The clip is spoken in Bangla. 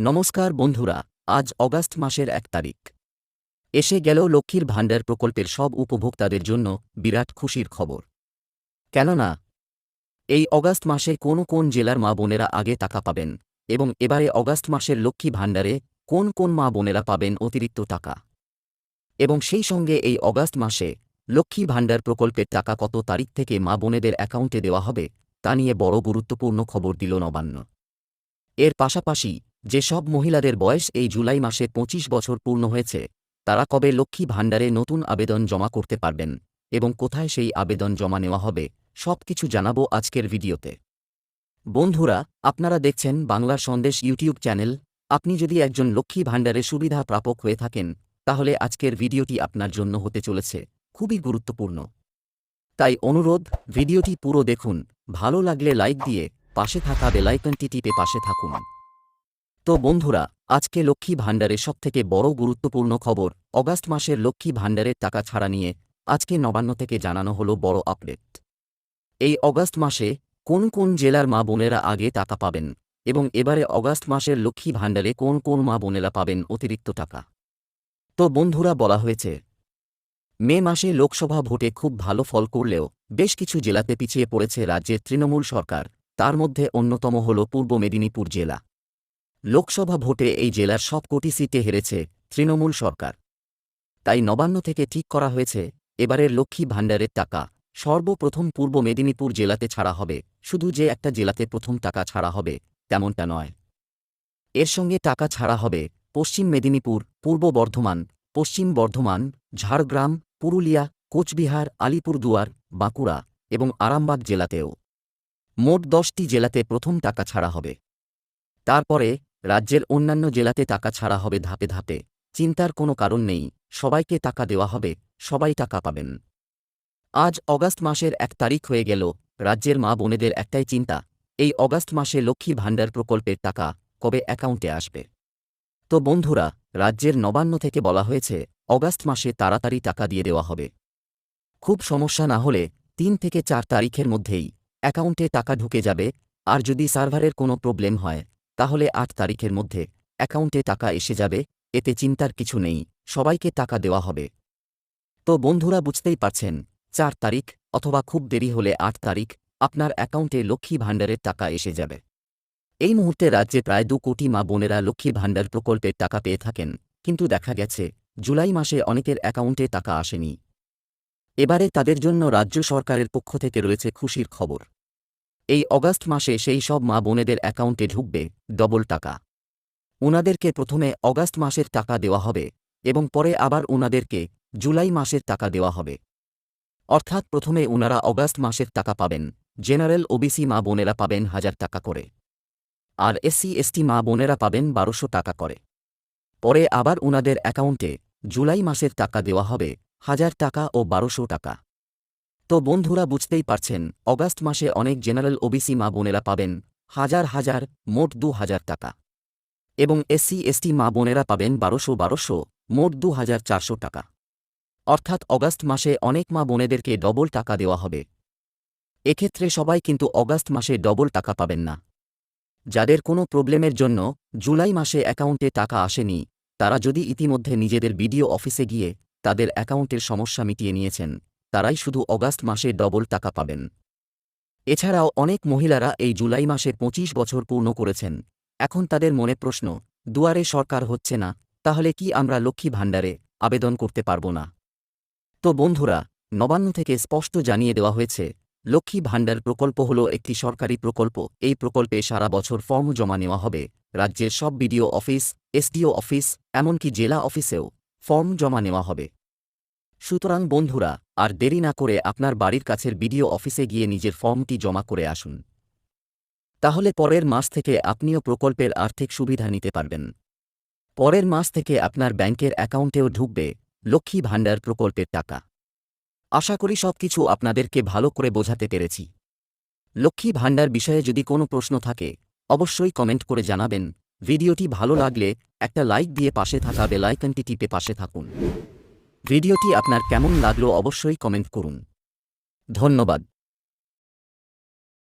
নমস্কার বন্ধুরা, আজ অগাস্ট মাসের এক তারিখ। এসে গেল লক্ষ্মীর ভাণ্ডার প্রকল্পের সব উপভোক্তাদের জন্য বিরাট খুশির খবর। কেননা, এই অগাস্ট মাসে কোন কোন জেলার মা বোনেরা আগে টাকা পাবেন এবং এবারে অগাস্ট মাসের লক্ষ্মী ভাণ্ডারে কোন কোন মা বোনেরা পাবেন অতিরিক্ত টাকা? এবং সেই সঙ্গে এই অগাস্ট মাসে লক্ষ্মী ভাণ্ডার প্রকল্পের টাকা কত তারিখ থেকে মা বোনেদের অ্যাকাউন্টে দেওয়া হবে, তা নিয়ে বড় গুরুত্বপূর্ণ খবর দিল নবান্ন। এর পাশাপাশি যেসব মহিলাদের বয়স এই জুলাই মাসে ২৫ বছর পূর্ণ হয়েছে, তারা কবে লক্ষ্মী ভাণ্ডারে নতুন আবেদন জমা করতে পারবেন এবং কোথায় সেই আবেদন জমা নেওয়া হবে, সব কিছু জানাব আজকের ভিডিওতে। বন্ধুরা, আপনারা দেখছেন বাংলার সন্দেশ ইউটিউব চ্যানেল। আপনি যদি একজন লক্ষ্মী ভাণ্ডারে সুবিধা প্রাপক হয়ে থাকেন, তাহলে আজকের ভিডিওটি আপনার জন্য হতে চলেছে, খুবই গুরুত্বপূর্ণ। তাই অনুরোধ, ভিডিওটি পুরো দেখুন, ভালো লাগলে লাইক দিয়ে পাশে থাকা বেলাইকনটি টিপে পাশে থাকুন। তো বন্ধুরা, আজকে লক্ষ্মী ভাণ্ডারে সবথেকে বড় গুরুত্বপূর্ণ খবর, অগাস্ট মাসের লক্ষ্মী ভাণ্ডারের টাকা ছাড়া নিয়ে আজকে নবান্ন থেকে জানানো হলো বড় আপডেট। এই অগাস্ট মাসে কোন কোন জেলার মা বোনেরা আগে টাকা পাবেন এবং এবারে অগাস্ট মাসের লক্ষ্মী ভাণ্ডারে কোন কোন মা বোনেরা পাবেন অতিরিক্ত টাকা? তো বন্ধুরা, বলা হয়েছে, মে মাসে লোকসভা ভোটে খুব ভালো ফল করলেও বেশ কিছু জেলাতে পিছিয়ে পড়েছে রাজ্যের তৃণমূল সরকার, তার মধ্যে অন্যতম হল পূর্ব মেদিনীপুর জেলা। লোকসভা ভোটে এই জেলার সব কোটি সিটে হেরেছে তৃণমূল সরকার। তাই নবান্ন থেকে ঠিক করা হয়েছে, এবারের লক্ষ্মী ভাণ্ডারের টাকা। সর্বপ্রথম পূর্ব মেদিনীপুর জেলাতে ছাড়া হবে, শুধু যে একটা জেলাতে প্রথম টাকা ছাড়া হবে, তেমনটা নয়। এর সঙ্গে টাকা ছাড়া হবে পশ্চিম মেদিনীপুর, পূর্ব বর্ধমান, পশ্চিম বর্ধমান, ঝাড়গ্রাম, পুরুলিয়া, কোচবিহার, আলিপুরদুয়ার, বাঁকুড়া এবং আরামবাগ জেলাতেও। মোট দশটি জেলাতে প্রথম টাকা ছাড়া হবে। তারপরে রাজ্যের অন্যান্য জেলাতে টাকা ছাড়া হবে ধাপে ধাপে। চিন্তার কোনো কারণ নেই, সবাইকে টাকা দেওয়া হবে, সবাই টাকা পাবেন। আজ অগাস্ট মাসের এক তারিখ হয়ে গেল, রাজ্যের মা বোনেদের একটাই চিন্তা, এই অগাস্ট মাসে লক্ষ্মী ভাণ্ডার প্রকল্পের টাকা কবে অ্যাকাউন্টে আসবে? তো বন্ধুরা, রাজ্যের নবান্ন থেকে বলা হয়েছে, অগাস্ট মাসে তাড়াতাড়ি টাকা দিয়ে দেওয়া হবে। খুব সমস্যা না হলে তিন থেকে চার তারিখের মধ্যেই অ্যাকাউন্টে টাকা ঢুকে যাবে, আর যদি সার্ভারের কোনো প্রবলেম হয় তাহলে আট তারিখের মধ্যে অ্যাকাউন্টে টাকা এসে যাবে, এতে চিন্তার কিছু নেই, সবাইকে টাকা দেওয়া হবে। তো বন্ধুরা বুঝতেই পারছেন, চার তারিখ অথবা খুব দেরি হলে আট তারিখ আপনার অ্যাকাউন্টে লক্ষ্মী ভাণ্ডারের টাকা এসে যাবে। এই মুহূর্তে রাজ্যে প্রায় দু কোটি মা বোনেরা লক্ষ্মী ভাণ্ডার প্রকল্পের টাকা পেয়ে থাকেন, কিন্তু দেখা গেছে, জুলাই মাসে অনেকের অ্যাকাউন্টে টাকা আসেনি। এবারে তাদের জন্য রাজ্য সরকারের পক্ষ থেকে রয়েছে খুশির খবর। এই অগাস্ট মাসে সেই সব মা বোনেদের অ্যাকাউন্টে ঢুকবে, ডবল টাকা। উনাদেরকে প্রথমে অগাস্ট মাসের টাকা দেওয়া হবে এবং পরে আবার উনাদেরকে জুলাই মাসের টাকা দেওয়া হবে। অর্থাৎ প্রথমে উনারা অগাস্ট মাসের টাকা পাবেন, জেনারেল ওবিসি মা বোনেরা পাবেন হাজার টাকা করে। আর এসসি, এসটি মা বোনেরা পাবেন বারোশো টাকা করে। পরে আবার উনাদের অ্যাকাউন্টে জুলাই মাসের টাকা দেওয়া হবে, হাজার টাকা ও বারোশো টাকা। তো বন্ধুরা বুঝতেই পারছেন, অগাস্ট মাসে অনেক জেনারেল ওবিসি মা বোনেরা পাবেন হাজার হাজার, মোট দু হাজার টাকা। এবং এসসি এসটি মা বোনেরা পাবেন বারোশো বারোশো, মোট দু হাজার চারশো টাকা। অর্থাৎ অগাস্ট মাসে অনেক মা বোনেদেরকে ডবল টাকা দেওয়া হবে। এক্ষেত্রে সবাই কিন্তু অগাস্ট মাসে ডবল টাকা পাবেন না। যাদের কোনো প্রবলেমের জন্য জুলাই মাসে অ্যাকাউন্টে টাকা আসেনি, তারা যদি ইতিমধ্যে নিজেদের বিডিও অফিসে গিয়ে তাদের অ্যাকাউন্টের সমস্যা মিটিয়ে নিয়েছেন তারাই শুধু অগাস্ট মাসে ডবল টাকা পাবেন। এছাড়াও অনেক মহিলারা এই জুলাই মাসে ২৫ বছর পূর্ণ করেছেন। এখন তাদের মনে প্রশ্ন, দুয়ারে সরকার হচ্ছে না, তাহলে কি আমরা লক্ষ্মী ভাণ্ডারে আবেদন করতে পারব না? তো বন্ধুরা, নবান্ন থেকে স্পষ্ট জানিয়ে দেওয়া হয়েছে, লক্ষ্মী ভাণ্ডার প্রকল্প হল একটি সরকারি প্রকল্প, এই প্রকল্পে সারা বছর ফর্ম জমা নেওয়া হবে, রাজ্যের সব বিডিও অফিস, এসডিও অফিস, এমনকি জেলা অফিসেও ফর্ম জমা নেওয়া হবে। সুতরাং বন্ধুরা, আর দেরি না করে আপনার বাড়ির কাছের বিডিও অফিসে গিয়ে নিজের ফর্মটি জমা করে আসুন। তাহলে পরের মাস থেকে আপনিও প্রকল্পের আর্থিক সুবিধা নিতে পারবেন। পরের মাস থেকে আপনার ব্যাংকের অ্যাকাউন্টেও ঢুকবে লক্ষ্মী ভাণ্ডার প্রকল্পের টাকা। আশা করি সবকিছু আপনাদেরকে ভালো করে বোঝাতে পেরেছি। লক্ষ্মী ভাণ্ডার বিষয়ে যদি কোনো প্রশ্ন থাকে, অবশ্যই কমেন্ট করে জানাবেন। ভিডিওটি ভালো লাগলে একটা লাইক দিয়ে পাশে থাকা বেলাইকনটি টিপে পাশে থাকুন। ভিডিওটি আপনার কেমন লাগল অবশ্যই কমেন্ট করুন। ধন্যবাদ।